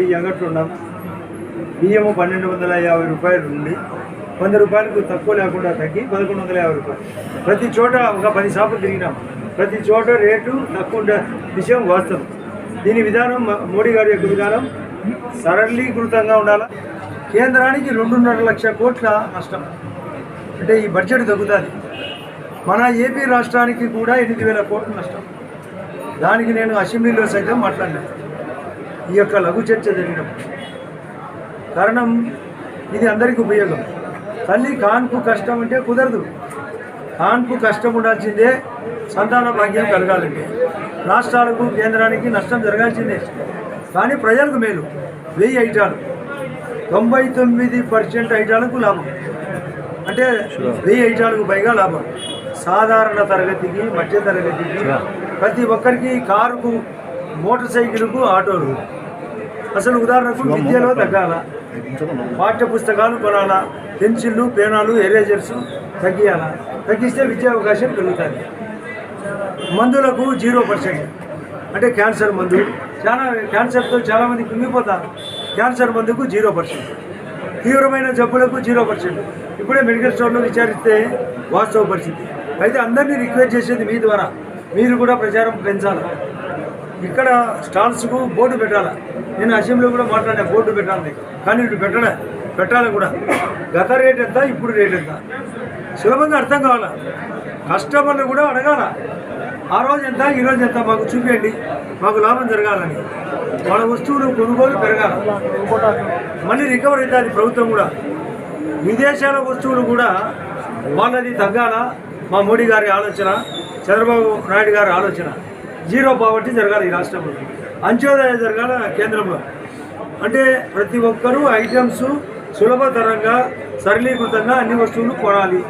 బియ్యం బియ్యము పన్నెండు వందల యాభై రూపాయలు నుండి వంద రూపాయలకు తక్కువ లేకుండా తగ్గి పదకొండు వందల యాభై రూపాయలు. ప్రతి చోట ఒక పది షాపులు తిరిగినాం. ప్రతి చోట రేటు తక్కువ ఉండే విషయం వాస్తవం. దీని విధానం మోడీ గారి యొక్క విధానం సరళీకృతంగా ఉండాలి? కేంద్రానికి రెండున్నర లక్ష కోట్ల నష్టం. అంటే ఈ బడ్జెట్ తగ్గుతుంది. మన ఏపీ రాష్ట్రానికి కూడా ఎనిమిది వేల కోట్ల నష్టం. దానికి నేను అసెంబ్లీలో సైతం మాట్లాడినాను ఈ యొక్క లఘు చర్చ జరిగినప్పుడు. కారణం ఇది అందరికీ ఉపయోగం. తల్లి కాన్పు కష్టం అంటే కుదరదు. కాన్పు కష్టం ఉండాల్సిందే సంతాన భాగ్యం కలగాలంటే. రాష్ట్రాలకు కేంద్రానికి నష్టం జరగాల్సిందే. కానీ ప్రజలకు మేలు. వెయ్యి ఐటాలు. తొంభై తొమ్మిది పర్సెంట్ ఐటాలకు లాభం. అంటే వెయ్యి ఐటాలకు పైగా లాభం. సాధారణ తరగతికి మధ్య తరగతికి ప్రతి ఒక్కరికి కారుకు మోటార్ సైకిల్కు ఆటోలు. అసలు ఉదాహరణకు విద్యలో తగ్గాల. పాఠ్య పుస్తకాలు కొనాలా. పెన్సిళ్ళు పేనాలు ఎరేజర్స్ తగ్గియాలా. తగ్గిస్తే విద్యా అవకాశం పెరుగుతుంది. మందులకు జీరో పర్సెంట్. అంటే క్యాన్సర్ మందు. చాలా క్యాన్సర్తో చాలామంది కుంగిపోతారు. క్యాన్సర్ మందుకు జీరో పర్సెంట్. తీవ్రమైన జబ్బులకు జీరో పర్సెంట్. ఇప్పుడే మెడికల్ స్టోర్లో విచారిస్తే వాస్తవ పరిస్థితి. అయితే అందరినీ రిక్వెస్ట్ చేసేది మీ ద్వారా. మీరు కూడా ప్రచారం పెంచాలి? ఇక్కడ స్టాల్స్కు బోర్డు పెట్టాలి? నేను అసెంబ్లీలో కూడా మాట్లాడా బోర్డు పెట్టాలని. కానీ ఇటు పెట్టడా పెట్టాలి కూడా. గత రేట్ ఎంత ఇప్పుడు రేట్ ఎంత? సులభంగా అర్థం కావాలా? కస్టమర్లు కూడా అడగాల. ఆ రోజు ఎంత ఈ రోజు ఎంత మాకు చూపించండి మాకు లాభం జరగాలని. మన వస్తువులు కొనుగోలు పెరగాల. మళ్ళీ రికవర్ అవుతుంది ప్రభుత్వం కూడా. విదేశాల వస్తువులు కూడా వాళ్ళది తగ్గాల? మా మోడీ గారి ఆలోచన చంద్రబాబు నాయుడు గారి ఆలోచన. జీరో పావర్టీ జరగాలి ఈ రాష్ట్రంలో. అంత్యోదయ జరగాల కేంద్రంలో. అంటే ప్రతి ఒక్కరూ ఐటమ్స్ సులభతరంగా సరళీకృతంగా అన్ని వస్తువులు కొనాలి.